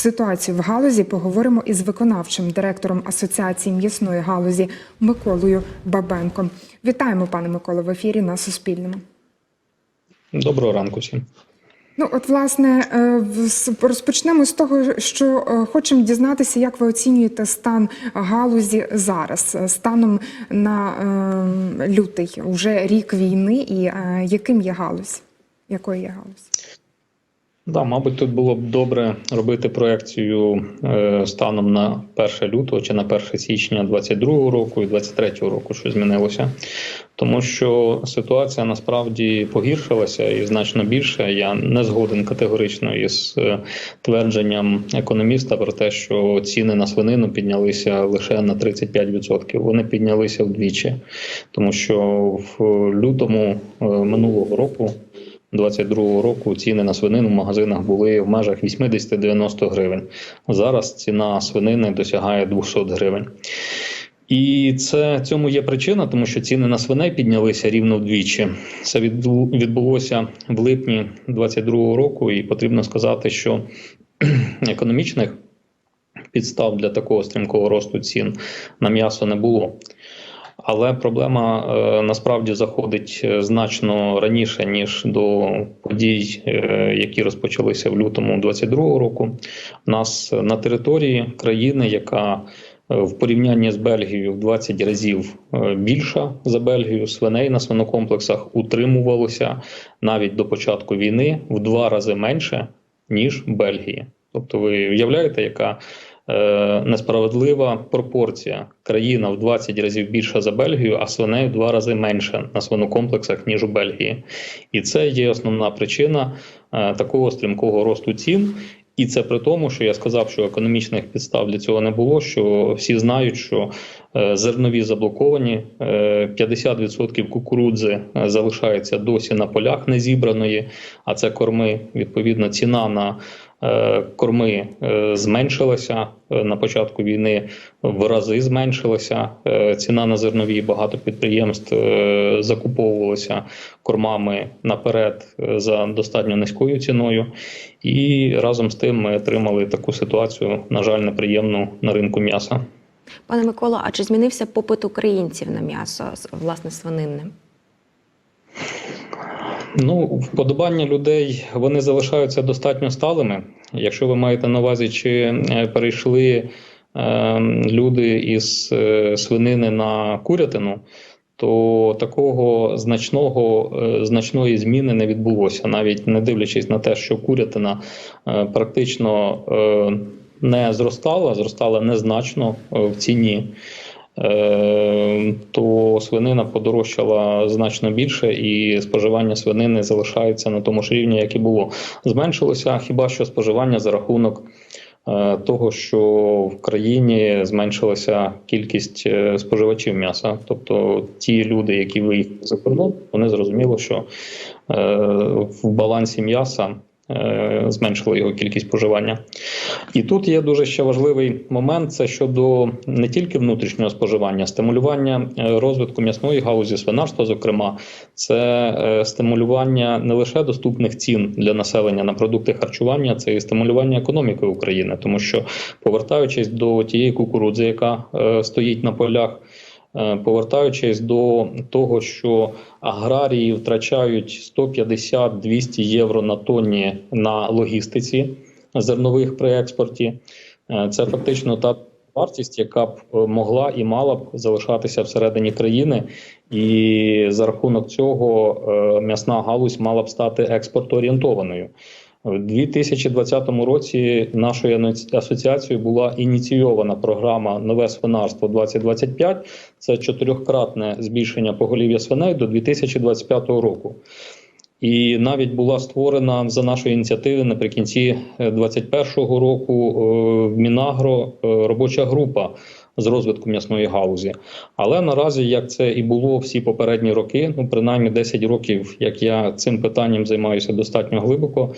ситуацію в галузі поговоримо із виконавчим директором Асоціації м'ясної галузі Миколою Бабенком. Вітаємо, пане Миколо, в ефірі на Суспільному. Доброго ранку всім. Ну, от, власне, е, розпочнемо з того, що е, хочемо дізнатися, як ви оцінюєте стан галузі зараз, е, станом на е, лютий, уже рік війни, і яким є галузь? Якою є галузь? Да, мабуть, тут було б добре робити проекцію е, станом на 1 лютого чи на 1 січня 22 року і 23 року, що змінилося. Тому що ситуація насправді погіршилася і значно більше. Я не згоден категорично із е, твердженням економіста про те, що ціни на свинину піднялися лише на 35%. Вони піднялися вдвічі, тому що в лютому е, минулого року. 22 року ціни на свинину в магазинах були в межах 80-90 гривень. Зараз ціна свинини досягає 200 гривень. І це цьому є причина, тому що ціни на свиней піднялися рівно вдвічі. Це відбулося в липні 22 року, і потрібно сказати, що економічних підстав для такого стрімкого росту цін на м'ясо не було. Але проблема е, насправді заходить е, значно раніше ніж до подій, е, які розпочалися в лютому 22 року. У нас на території країни, яка в порівнянні з Бельгією в 20 разів більша за Бельгію, свиней на свинокомплексах утримувалося навіть до початку війни в два рази менше ніж Бельгії. Тобто, ви уявляєте, яка е, несправедлива пропорція. Країна в 20 разів більша за Бельгію, а свиней в два рази менше на свинокомплексах, ніж у Бельгії. І це є основна причина е, такого стрімкого росту цін. І це при тому, що я сказав, що економічних підстав для цього не було. Що всі знають, що е, зернові заблоковані, е, 50% кукурудзи залишається досі на полях незібраної, а це корми. Відповідно, ціна на корми е, зменшилася е, на початку війни, в рази зменшилася. Е, Ціна на зернові багато підприємств е, закуповувалися кормами наперед е, за достатньо низькою ціною. І разом з тим ми отримали таку ситуацію, на жаль, неприємну на ринку м'яса. Пане Микола, а чи змінився попит українців на м'ясо власне свининне? Ну, вподобання людей вони залишаються достатньо сталими. Якщо ви маєте на увазі, чи е, перейшли е, люди із е, свинини на курятину, то такого значного е, значної зміни не відбулося, навіть не дивлячись на те, що курятина е, практично е, не зростала, зростала незначно в ціні. Е, то свинина подорожчала значно більше, і споживання свинини залишається на тому ж рівні, як і було. Зменшилося хіба що споживання за рахунок е, того, що в країні зменшилася кількість е, споживачів м'яса. Тобто ті люди, які виїхали за кордон, вони зрозуміло, що в балансі м'яса. Е, Зменшило його кількість споживання, і тут є дуже ще важливий момент: це щодо не тільки внутрішнього споживання, стимулювання е, розвитку м'ясної галузі, свинарства, зокрема, це е, стимулювання не лише доступних цін для населення на продукти харчування, це і стимулювання економіки України, тому що повертаючись до тієї кукурудзи, яка стоїть на полях. Е, Повертаючись до того, що аграрії втрачають 150-200 євро на тонні на логістиці зернових при експорті, е, це фактично та вартість, яка б е, могла і мала б залишатися всередині країни, і за рахунок цього м'ясна галузь мала б стати експортоорієнтованою. В 2020 році нашою асоціацією була ініційована програма Нове свинарство 2025. Це чотирьохкратне збільшення поголів'я свиней до 2025 року. І навіть була створена за нашої ініціативи наприкінці 2021 року е, в Мінагро е, робоча група з розвитку м'ясної галузі. Але наразі, як це і було всі попередні роки, ну принаймні 10 років, як я цим питанням займаюся достатньо глибоко,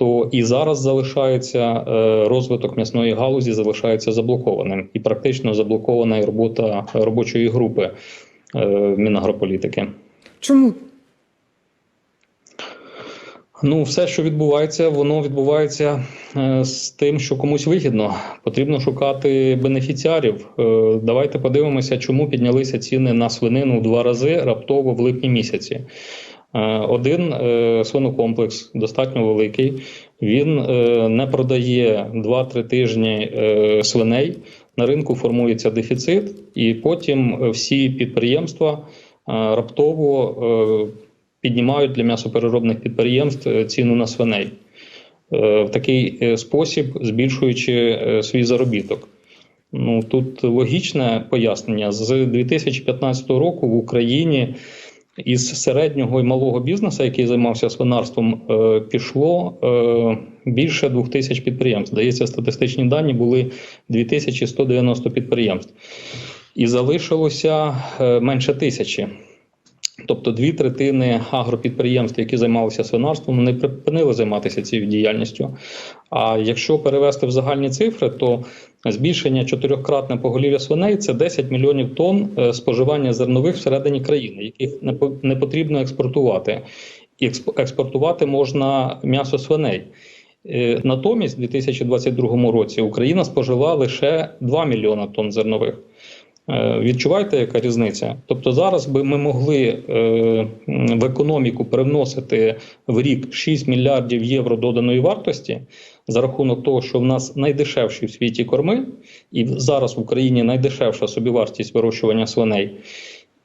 то і зараз залишається е, розвиток м'ясної галузі, залишається заблокованим, і практично заблокована і робота робочої групи е, Мінагрополітики. Чому? Ну, все, що відбувається, воно відбувається е, з тим, що комусь вигідно. Потрібно шукати бенефіціарів. Е, давайте подивимося, чому піднялися ціни на свинину в два рази раптово в липні місяці. Е, один е, свинокомплекс достатньо великий. Він е, не продає 2-3 тижні свиней. На ринку формується дефіцит, і потім всі підприємства раптово. Піднімають для м'ясопереробних підприємств ціну на свиней в такий спосіб, збільшуючи свій заробіток. Ну тут логічне пояснення з 2015 року в Україні із середнього і малого бізнесу, який займався свинарством, е, пішло е, більше двох тисяч підприємств. Здається, статистичні дані були 2190 підприємств, і залишилося е, менше тисячі. Тобто дві третини агропідприємств, які займалися свинарством, вони припинили займатися цією діяльністю. А якщо перевести в загальні цифри, то збільшення чотирьохкратне поголів'я свиней це 10 мільйонів тонн е, споживання зернових всередині країни, яких не по- не потрібно експортувати. І експортувати можна м'ясо свиней. Е, Натомість, у 2022 році Україна спожила лише 2 мільйона тонн зернових. Е, Відчуваєте, яка різниця? Тобто зараз би ми могли е, в економіку привносити в рік 6 мільярдів євро доданої вартості за рахунок того, що в нас найдешевші в світі корми, і зараз в Україні найдешевша собівартість вирощування свиней.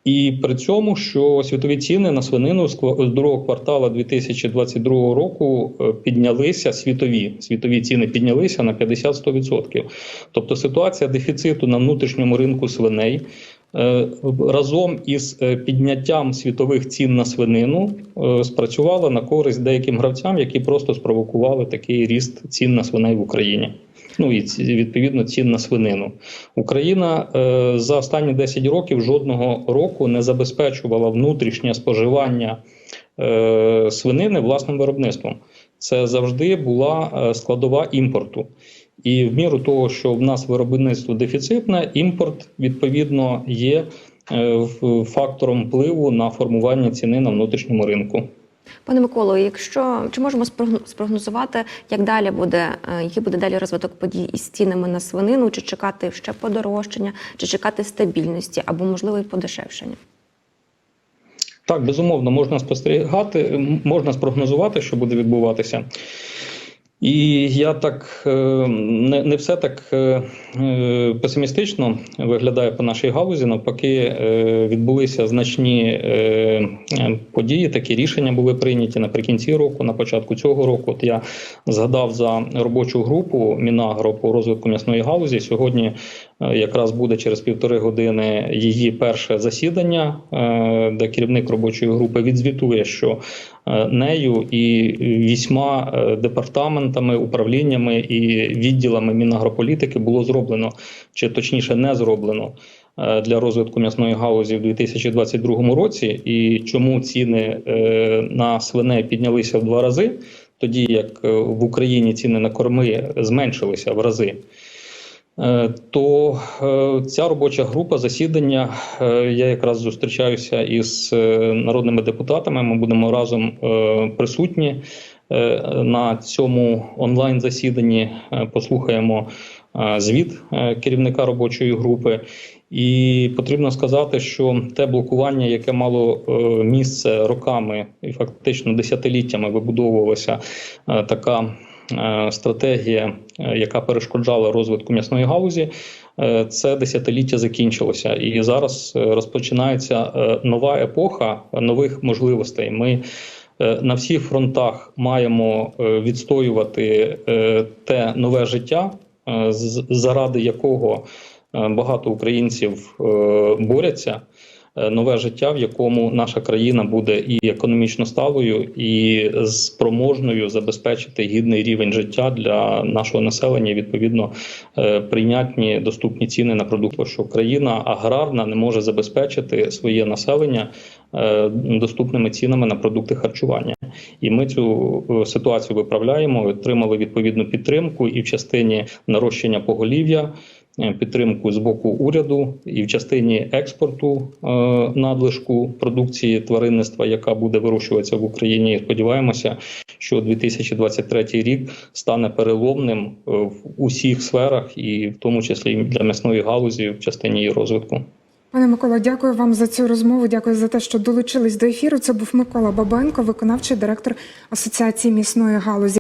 І при цьому, що світові ціни на свинину з другого квартала 2022 року е, піднялися світові. Світові ціни піднялися на 50-100%. Тобто ситуація дефіциту на внутрішньому ринку свиней е, разом із е, підняттям світових цін на свинину спрацювала на користь деяким гравцям, які просто спровокували такий ріст цін на свиней в Україні. Ну і відповідно цін на свинину. Україна е, за останні 10 років жодного року не забезпечувала внутрішнє споживання е, свинини власним виробництвом. Це завжди була е, складова імпорту. І в міру того, що в нас виробництво дефіцитне, імпорт відповідно є фактором впливу на формування ціни на внутрішньому ринку. Пане Миколо, якщо чи можемо спрогно- спрогнозувати, як далі буде, е, який буде далі розвиток подій із цінами на свинину, чи чекати ще подорожчання, чи чекати стабільності або можливо і подешевшення? Так, безумовно, можна спостерігати, можна спрогнозувати, що буде відбуватися. І я так е, не, не все так е, е, песимістично виглядає по нашій галузі. Навпаки, відбулися значні події. Такі рішення були прийняті наприкінці року, на початку цього року. От я згадав за робочу групу Мінагро по розвитку м'ясної галузі. Сьогодні якраз буде через півтори години її перше засідання, е, де керівник робочої групи відзвітує, що е, нею і вісьма е, департаментами, управліннями і відділами Мінагрополітики було зроблено, чи точніше не зроблено е, для розвитку м'ясної галузі в 2022 році. І чому ціни е, на свиней піднялися в два рази, тоді як е, в Україні ціни на корми зменшилися в рази. Е, То е, ця робоча група засідання. е, Я якраз зустрічаюся із народними депутатами. Ми будемо разом присутні на цьому онлайн засіданні. Послухаємо звіт керівника робочої групи. І потрібно сказати, що те блокування, яке мало місце роками і фактично десятиліттями вибудовувалася така стратегія, е, яка перешкоджала розвитку м'ясної галузі. е, Це десятиліття закінчилося, і зараз е, розпочинається е, нова епоха нових можливостей. Ми е, на всіх фронтах маємо е, відстоювати е, те нове життя, е, заради якого е, багато українців е, борються. Е, Нове життя, в якому наша країна буде і економічно сталою, і спроможною забезпечити гідний рівень життя для нашого населення. Відповідно, е, прийнятні доступні ціни на продукти. Що країна аграрна не може забезпечити своє населення е, доступними цінами на продукти харчування. І ми цю ситуацію виправляємо. Отримали відповідну підтримку і в частині нарощення поголів'я. Е, підтримку з боку уряду і в частині експорту е, надлишку продукції тваринництва, яка буде вирощуватися в Україні. І сподіваємося, що 2023 рік стане переломним е, в усіх сферах, і в тому числі для м'ясної галузі в частині її розвитку. Пане Микола, дякую вам за цю розмову. Дякую за те, що долучились до ефіру. Це був Микола Бабенко, виконавчий директор Асоціації місної галузі.